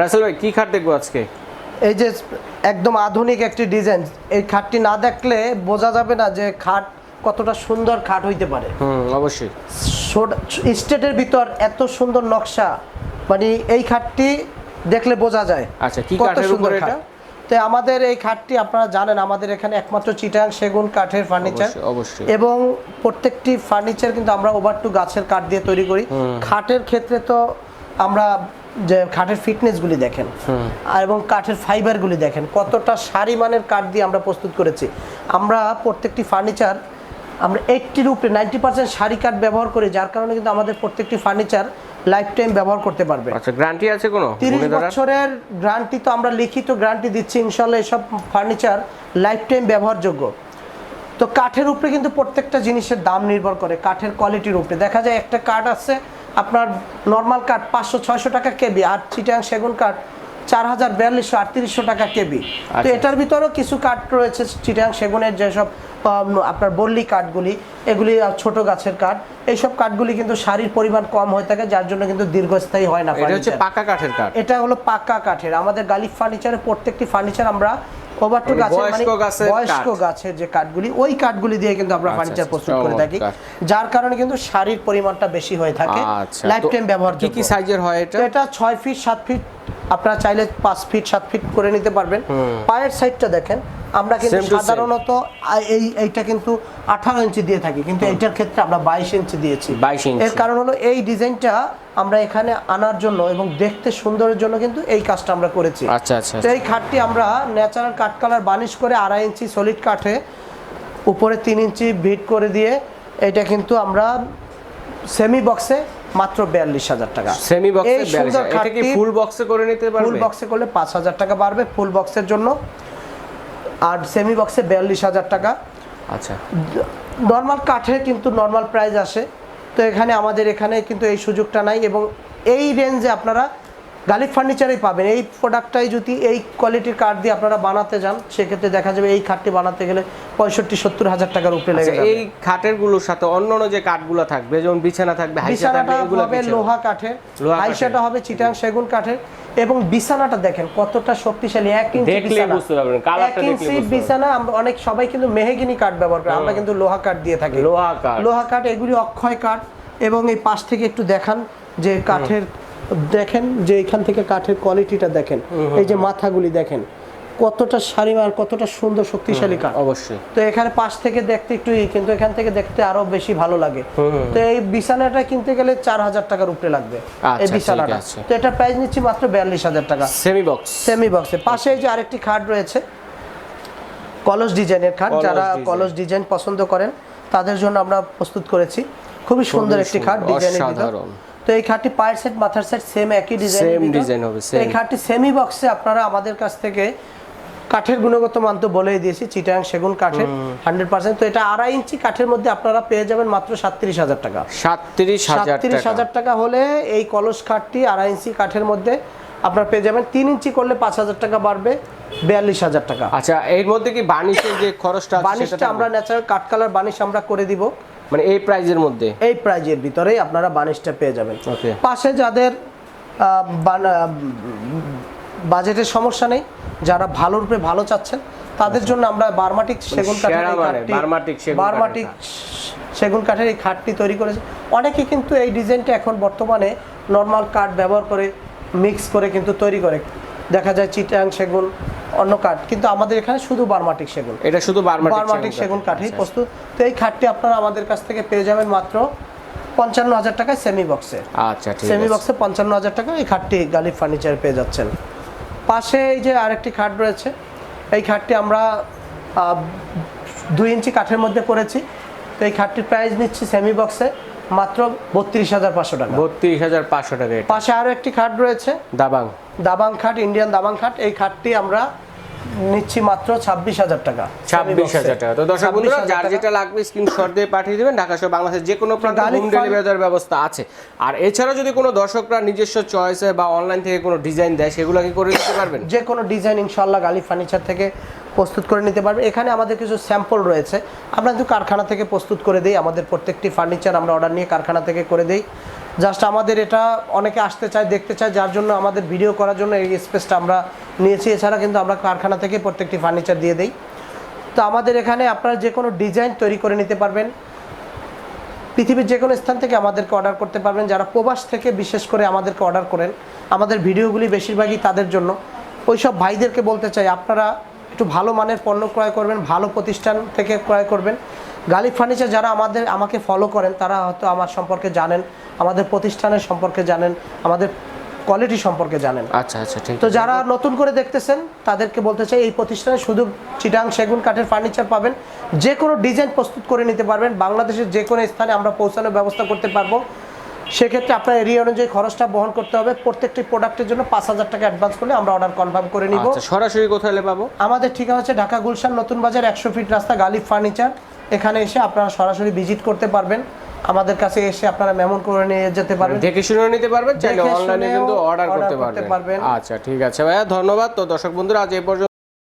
রাসেল ভাই কি খাট দেখব আজকে? এই যে একদম আধুনিক একটি ডিজাইন এই খাটটি না দেখলে বোঝা যাবে না যে খাট কতটা সুন্দর খাট হইতে পারে। হুম অবশ্যই। স্টেটের ভিতর এত সুন্দর নকশা মানে এই খাটটি দেখলে বোঝা যায়। আচ্ছা, কি কাঠের উপর। এটা? তো আমাদের এই খাটটি আপনারা জানেন আমাদের এখানে একমাত্র চিটাং সেগুন কাঠের ফার্নিচার। অবশ্যই। এবং প্রত্যেকটি ফার্নিচার কিন্তু আমরা ওভার টু গাছের কাঠ দিয়ে তৈরি করি। খাটের ক্ষেত্রে তো আমরা যে কাঠের ফিটনেসগুলি দেখেন এবং কাঠের ফাইবারগুলি দেখেন কতটা সারি মানের কাঠ দিয়ে আমরা প্রস্তুত করেছি। আমরা প্রত্যেকটি ফার্নিচার আমরা এইটটির উপরে নাইনটি পার্সেন্ট সারি কাঠ ব্যবহার করি যার কারণে কিন্তু আমাদের প্রত্যেকটি ফার্নিচার লাইফ টাইম ব্যবহার করতে পারবে। আচ্ছা গ্যারান্টি আছে কোনো? তিরিশ গুণে ধরার? বছরের গ্যারান্টি তো আমরা লিখিত গ্যারান্টি দিচ্ছি ইনশাল্লাহ এসব ফার্নিচার লাইফ টাইম ব্যবহারযোগ্য। তো কাঠের উপরে কিন্তু প্রত্যেকটা জিনিসের দাম নির্ভর করে কাঠের কোয়ালিটির উপরে। দেখা যায় একটা কাঠ আছে আপনার নর্মাল কাঠ পাঁচশো ছয়শো টাকা কেবি আর চিটাং সেগুন কাঠ চার হাজার বিয়াল্লিশশো আটত্রিশশো টাকা কেবি তো আচ্ছা। এটার ভিতরেও কিছু কাঠ রয়েছে চিটাং সেগুনের যেসব আপনার বল্লি কাঠগুলি এগুলি ছোট গাছের কাঠ। এইসব কাঠগুলি কিন্তু সারির পরিমাণ কম হয়ে থাকে যার জন্য কিন্তু দীর্ঘস্থায়ী হয় না এটা হচ্ছে পাকা কাঠের কাঠ। এটা হলো পাকা কাঠের। আমাদের গালিফ ফার্নিচারের প্রত্যেকটি ফার্নিচার আমরা ওভার টু মানে গাছের মানে বয়স্ক কাঠ। গাছের যে কাঠগুলি ওই কাঠগুলি দিয়ে কিন্তু আমরা আচ্ছা, ফার্নিচার আচ্ছা, প্রস্তুত করে থাকি যার কারণে কিন্তু শাড়ির পরিমাণটা বেশি হয়ে থাকে আচ্ছা লাইফ টাইম ব্যবহার কি কি সাইজের হয় এটা? এটা ফিট সাত ফিট আপনারা চাইলে পাঁচ ফিট সাত ফিট করে নিতে পারবেন। পায়ের সাইডটা দেখেন আমরা কিন্তু. সাধারণত এই এইটা কিন্তু আঠারো ইঞ্চি দিয়ে থাকি কিন্তু এইটার ক্ষেত্রে আমরা বাইশ ইঞ্চি দিয়েছি। 22 ইঞ্চি। এর কারণ হলো এই ডিজাইনটা আমরা এখানে আনার জন্য এবং দেখতে সুন্দরের জন্য কিন্তু এই কাজটা আমরা করেছি। আচ্ছা আচ্ছা এই খাটটি আমরা ন্যাচারাল কাঠ কালার বানিশ করে আড়াই ইঞ্চি সলিড কাঠে উপরে তিন ইঞ্চি ভিট করে দিয়ে এটা কিন্তু আমরা সেমি বক্সে মাত্র বিয়াল্লিশ হাজার টাকা। সেমি বক্সে এই এটা কি ফুল বক্সে করে নিতে ফুল বক্সে করলে পাঁচ হাজার টাকা বাড়বে ফুল বক্সের জন্য। আর সেমি বক্সে বিয়াল্লিশ হাজার টাকা। আচ্ছা। নর্মাল কাঠে কিন্তু নর্মাল প্রাইস আসে। তো এখানে আমাদের এখানে কিন্তু এই সুযোগটা নাই এবং এই রেঞ্জে আপনারা গালিব ফার্নিচারেই পাবেন। এই প্রোডাক্টটাই যদি এই কোয়ালিটির কাঠ দিয়ে আপনারা বানাতে যান সেক্ষেত্রে দেখা যাবে এই খাটটি বানাতে গেলে পঁয়ষট্টি সত্তর হাজার টাকার উপরে লেগে আচ্ছা, এই খাটেরগুলোর সাথে অন্য অন্য যে কাঠগুলো থাকবে যেমন বিছানা থাকবে বিছানাটা হবে লোহা কাঠের হাইসাটা হবে চিটাং সেগুন কাঠের এবং বিছানাটা দেখেন কতটা শক্তিশালী এক ইঞ্চি এক ইঞ্চি বিছানা আমরা অনেক সবাই কিন্তু মেহগিনি কাঠ ব্যবহার করে আমরা কিন্তু লোহা কাঠ দিয়ে থাকি। লোহা কাঠ লোহা কাঠ এগুলি অক্ষয় কাঠ এবং এই পাশ থেকে একটু দেখান যে কাঠের দেখেন যে এখান থেকে কাঠের কোয়ালিটিটা দেখেন। এই যে মাথাগুলি দেখেন। কতটা সারিমার কতটা সুন্দর শক্তিশালী কাঠ। অবশ্যই। তো এখানে পাশ থেকে দেখতে একটু কিন্তু এখান থেকে দেখতে আরও বেশি ভালো লাগে। তো এই বিছানাটা কিনতে গেলে চার হাজার টাকার উপরে লাগবে। এই আচ্ছা, বিছানাটা। তো এটা প্রাইস নিচ্ছি মাত্র বিয়াল্লিশ হাজার টাকা। সেমি বক্স সেমি বক্সে পাশে এই যে আরেকটি খাট রয়েছে। কলস ডিজাইনের খাট। যারা কলস ডিজাইন পছন্দ করেন তাদের জন্য আমরা প্রস্তুত করেছি। খুবই সুন্দর একটি খাট ডিজাইনের। তো এই খাটটি পায়ের সেট মাথার সেট সেম একই ডিজাইন হবে, এই খাটটি সেমি বক্সে আপনারা আমাদের কাছ থেকে কাঠের গুণগত মান তো বলেই দিয়েছি চিটাং সেগুন কাঠের হান্ড্রেড পার্সেন্ট তো এটা আড়াই ইঞ্চি কাঠের মধ্যে আপনারা পেয়ে যাবেন মাত্র সাতত্রিশ হাজার টাকা। সাতত্রিশ হাজার সাতত্রিশ হাজার টাকা হলে এই কলস খাটটি আড়াই ইঞ্চি কাঠের মধ্যে আপনার পেয়ে যাবেন। তিন ইঞ্চি করলে পাঁচ হাজার টাকা বাড়বে বিয়াল্লিশ হাজার টাকা। আচ্ছা এর মধ্যে কি বানিশের যে খরচটা বানিশটা আমরা ন্যাচারাল কাঠ কালার বানিশ আমরা করে দিব। মানে এই প্রাইজের মধ্যে? এই প্রাইজের ভিতরেই আপনারা বানিশটা পেয়ে যাবেন. পাশে যাদের বাজেটের সমস্যা নেই যারা ভালো রূপে ভালো চাচ্ছেন তাদের জন্য আমরা বারমাটিক সেগুন কাঠের মানে বারমাটিক সেগুন কাঠের বারমাটিক সেগুন কাঠের এই খাটটি তৈরি করেছে। অনেকে কিন্তু এই ডিজাইনটা এখন বর্তমানে নর্মাল কাঠ ব্যবহার করে মিক্স করে কিন্তু তৈরি করে। দেখা যায় চিটাং সেগুন অন্য কাঠ কিন্তু আমাদের এখানে শুধু বারমাটিক সেগুন। এটা শুধু বারমাটিক সেগুন কাঠেই আচ্ছা, প্রস্তুত তো এই খাটটি আপনারা আমাদের কাছ থেকে পেয়ে যাবেন মাত্র পঞ্চান্ন হাজার টাকায় সেমি বক্সে আচ্ছা ঠিক সেমি বক্সে পঞ্চান্ন হাজার টাকা এই খাটটি গালিব ফার্নিচার পেয়ে যাচ্ছেন। পাশে এই যে আরেকটি খাট রয়েছে এই খাটটি আমরা দুই ইঞ্চি কাঠের মধ্যে করেছি। তো এই খাটটির প্রাইস নিচ্ছি সেমি বক্সে মাত্র বত্রিশ হাজার পাঁচশো টাকা। বত্রিশ হাজার পাঁচশো টাকা পাশে আরও একটি খাট রয়েছে। দাবাং। দাবাং খাট ইন্ডিয়ান দাবাং খাট এই খাটটি আমরা নিচ্ছি মাত্র ছাব্বিশ হাজার টাকা। ছাব্বিশ হাজার টাকা। তো দর্শক 26,000 বন্ধুরা যার যেটা লাগবে স্ক্রিনশট দিয়ে পাঠিয়ে দেবেন। ঢাকা সহ বাংলাদেশের যে কোনো প্রান্তে হোম ডেলিভারি ব্যবস্থা আছে। আর এছাড়া যদি কোনো দর্শকরা নিজস্ব চয়েসে বা অনলাইন থেকে কোনো ডিজাইন দেয় সেগুলো কি করে দিতে পারবেন? যে কোনো ডিজাইন ইনশাল্লাহ গালি ফার্নিচার থেকে প্রস্তুত করে নিতে পারবে। এখানে আমাদের কিছু স্যাম্পল রয়েছে। আমরা কিন্তু কারখানা থেকে প্রস্তুত করে দিই, আমাদের প্রত্যেকটি ফার্নিচার আমরা অর্ডার নিয়ে কারখানা থেকে করে দিই। জাস্ট আমাদের এটা অনেকে আসতে চায়, দেখতে চায়, যার জন্য আমাদের ভিডিও করার জন্য এই স্পেসটা আমরা নিয়েছি। এছাড়া কিন্তু আমরা কারখানা থেকে প্রত্যেকটি ফার্নিচার দিয়ে দিই। তো আমাদের এখানে আপনারা যে কোনো ডিজাইন তৈরি করে নিতে পারবেন। পৃথিবীর যে কোনো স্থান থেকে আমাদেরকে অর্ডার করতে পারবেন। যারা প্রবাস থেকে বিশেষ করে আমাদেরকে অর্ডার করেন, আমাদের ভিডিওগুলি বেশিরভাগই তাদের জন্য। ওই সব ভাইদেরকে বলতে চাই, আপনারা একটু ভালো মানের পণ্য ক্রয় করবেন ভালো প্রতিষ্ঠান থেকে ক্রয় করবেন। গালিব ফার্নিচার যারা আমাদের আমাকে ফলো করেন তারা হয়তো আমার সম্পর্কে জানেন আমাদের প্রতিষ্ঠানের সম্পর্কে জানেন আমাদের কোয়ালিটি সম্পর্কে জানেন। আচ্ছা আচ্ছা ঠিক তো যারা নতুন করে দেখতেছেন তাদেরকে বলতে চাই এই প্রতিষ্ঠানে শুধু চিটাং সেগুন কাঠের ফার্নিচার পাবেন। যে কোনো ডিজাইন প্রস্তুত করে নিতে পারবেন। বাংলাদেশের যে কোনো স্থানে আমরা পৌঁছানোর ব্যবস্থা করতে পারব। সেক্ষেত্রে আপনার এরিয়া অনুযায়ী খরচটা বহন করতে হবে। প্রত্যেকটি প্রোডাক্টের জন্য পাঁচ হাজার টাকা অ্যাডভান্স করলে আমরা অর্ডার কনফার্ম করে নিব। আচ্ছা সরাসরি কোথায় এলে পাবো? আমাদের ঠিকানা হচ্ছে ঢাকা গুলশান নতুন বাজার একশো ফিট রাস্তা গালিব ফার্নিচার এখানে এসে আপনারা সরাসরি ভিজিট করতে পারবেন। আমাদের কাছে এসে আপনারা মেমন করে নিয়ে যেতে পারবেন। দেখে শুনে নিতে পারবেন চাইলে অনলাইনে কিন্তু অর্ডার করতে পারবেন। আচ্ছা ঠিক আছে ভাইয়া ধন্যবাদ। তো দর্শক বন্ধুরা আজ এই পর্যন্ত